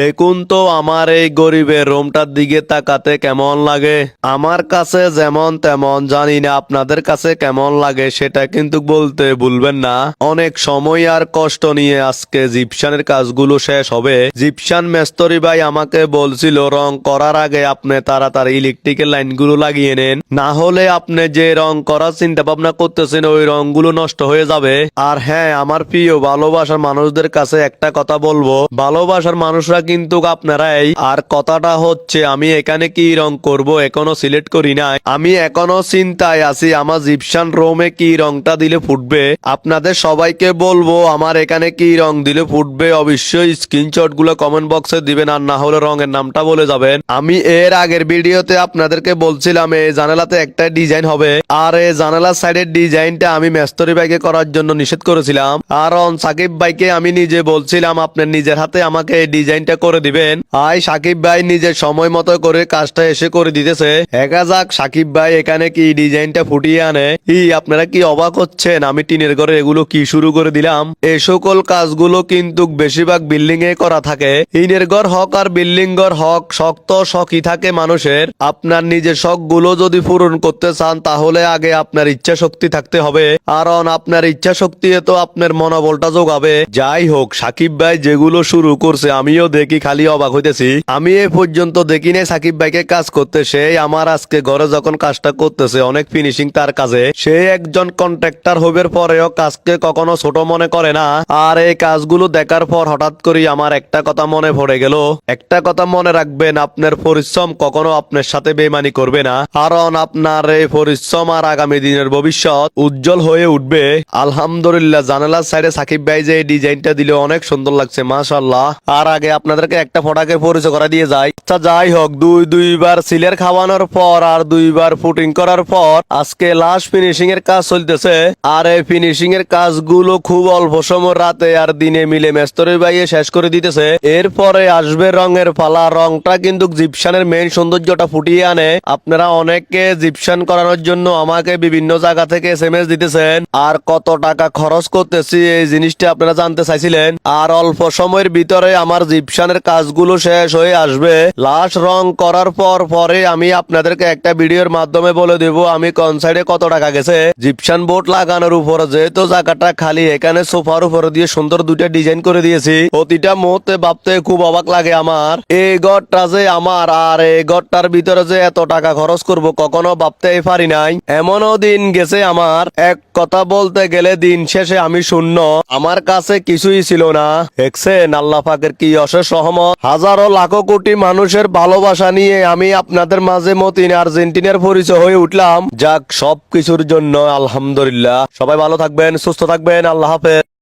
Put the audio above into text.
দেখুন তো আমার এই গরিবের রুমটার দিকে তাকাতে কেমন লাগে। আমার কাছে যেমন তেমন জানি না আপনাদের কাছে কেমন লাগে, সেটা কিন্তু বলতে ভুলবেন না। অনেক সময় আর কষ্ট নিয়ে আজকে জিপসানের কাজগুলো শেষ হবে। জিপসান মেস্তরি ভাই আমাকে বলছিল, রং করার আগে আপনি তাড়াতাড়ি ইলেকট্রিকের লাইনগুলো লাগিয়ে নেন। না হলে আপনি যে রং করার চিন্তা ভাবনা করতেছেন, ওই রংগুলো নষ্ট হয়ে যাবে। আর হ্যাঁ আমার প্রিয় ভালোবাসার মানুষদের কাছে একটা কথা বলব। ভালোবাসার মানুষরা কিন্তু আপনারাই আর কথাটা হচ্ছে, আমি এখানে কি রং করব? এখনও সিলেক্ট করি নাই। আমি এখনও চিন্তায় আছি, আমার জিপসান রোমে কি রংটা দিলে ফুটবে? আপনাদের সবাইকে বলব, আমার এখানে কি রং দিলে ফুটবে? অবশ্যই স্ক্রিনশটগুলো কমেন্ট বক্সে দিবেন, আর না হলে রঙের নামটা বলে যাবেন। আমি এর আগের ভিডিওতে আপনাদেরকে বলছিলাম এই জানালাতে একটা ডিজাইন হবে। আর এই জানালার সাইডের ডিজাইনটা আমি মেস্তরি বাইকে করার জন্য নিষেধ করেছিলাম। আর সাকিব ভাইকে আমি নিজে বলছিলাম, আপনার নিজের হাতে আমাকে এই ডিজাইনটা করে দিবেন। আই সাকিব ভাই নিজের সময় মতো করে কাজটা এসে করে দিতেছে। একা যাক, সাকিব ভাই এখানে কি ডিজাইনটা ফুটিয়ে আনে। ই, আপনারা কি অবাক হচ্ছেন? আমি টিনের ঘরে এগুলো কি শুরু করে দিলাম? এই সকল কাজগুলো কিন্তু বেশিরভাগ বিল্ডিং এ করা থাকে। ইনের ঘর হক আর বিল্ডিং ঘর হক, শক্ত শখই থাকে মানুষের। আপনার নিজের শখগুলো যদি পূরণ করতে চান, তাহলে আগে আপনার ইচ্ছা শক্তি থাকতে হবে। কারণ আপনার ইচ্ছা শক্তি তো আপনার মনোবলটা যোগাবে। যাই হোক, সাকিব ভাই যেগুলো শুরু করছে, আমিও দেখি খালি অবাক হইতেছি। আমি এ পর্যন্ত দেখি নাই সাকিব ভাইকে কাজ করতে। সেই আমার আজকে ঘরে যখন কাজটা করতেছে, অনেক ফিনিশিং তার কাজে। সে একজন কন্ট্রাক্টর হবার পরেও কাজকে কখনো ছোট মনে করে না। আর এই কাজগুলো দেখার পর হঠাৎ করে আমার একটা কথা মনে পড়ে গেল। একটা কথা মনে রাখবেন, আপনার পরিশ্রম কখনো আপনার সাথে বেমানি করবে না। কারণ আপনার এই পরিশ্রম আর আগামী দিনের ভবিষ্যৎ উজ্জ্বল হয়ে উঠবে। আলহামদুলিল্লাহ, জানালার সাইডে সাকিব ভাই যে ডিজাইনটা দিলে অনেক সুন্দর লাগছে মাশাল্লাহ আর আগে আপনাদেরকে একটা ফটাকে পরিচয় করা দিয়ে যাই। আচ্ছা যাই হোক, দুই, দুইবার সিলের খাওয়ানোর পর আর দুইবার ফুটিং করার পর আজকে লাস্ট ফিনিশিং এর কাজ চলতেছে। আর এই ফিনিশিং এর কাজগুলো খুব অল্প সময় রাতে আর দিনে মিলে মেস্তরি বাইয়ে শেষ করে দিতেছে। এরপরে আসবে রঙের পালা। রংটা কিন্তু জিপসানের মেইন সৌন্দর্যটা ফুটিয়ে আনে। আপনারা অনেকে জিপসান করানোর জন্য আমাকে বিভিন্ন জায়গা থেকে এস এম এস দিতেছেন। আর কত টাকা খরচ করতেছি এই জিনিসটা আপনারা জানতে চাইছিলেন। আর অল্প সময়ের ভিতরে আমার জিপসানের কাজগুলো শেষ হয়ে আসবে। লাস্ট রং করার পর পরে আমি আপনাদেরকে একটা ভিডিওর মাধ্যমে বলে দেব, আমি কোন সাইডে কত টাকা গেছে। জিপসান বোর্ড লাগানোর উপরে, যেহেতু জায়গাটা খালি, এখানে সোফার উপরে দিয়ে সুন্দর দুইটা ডিজাইন করে দিয়েছি। প্রতিটা মুহূর্তে ভাবতে খুব অবাক লাগে আমার। এই ঘরটা যে আমার, আর এই ঘরটার ভিতরে যে এত টাকা খরচ করব, কখনো ভাবতেই পারি নাই। এমনও দিন গেছে আমার। এক কথা বলতে গেলে দিন শেষে আমি শূন্য। আমার কাছে কিছুই ছিল না। দেখছেন, আল্লাহ পাকের কি অশেষ সহমত। হাজারো লাখো কোটি মানুষের ভালোবাসা নিয়ে আমি আপনাদের মাঝে মতিন আর্জেন্টিনার পরিচয় হয়ে উঠলাম। যাক সব কিছুর জন্য আলহামদুলিল্লাহ। সবাই ভালো থাকবেন, সুস্থ থাকবেন, আল্লাহ হাফেজ।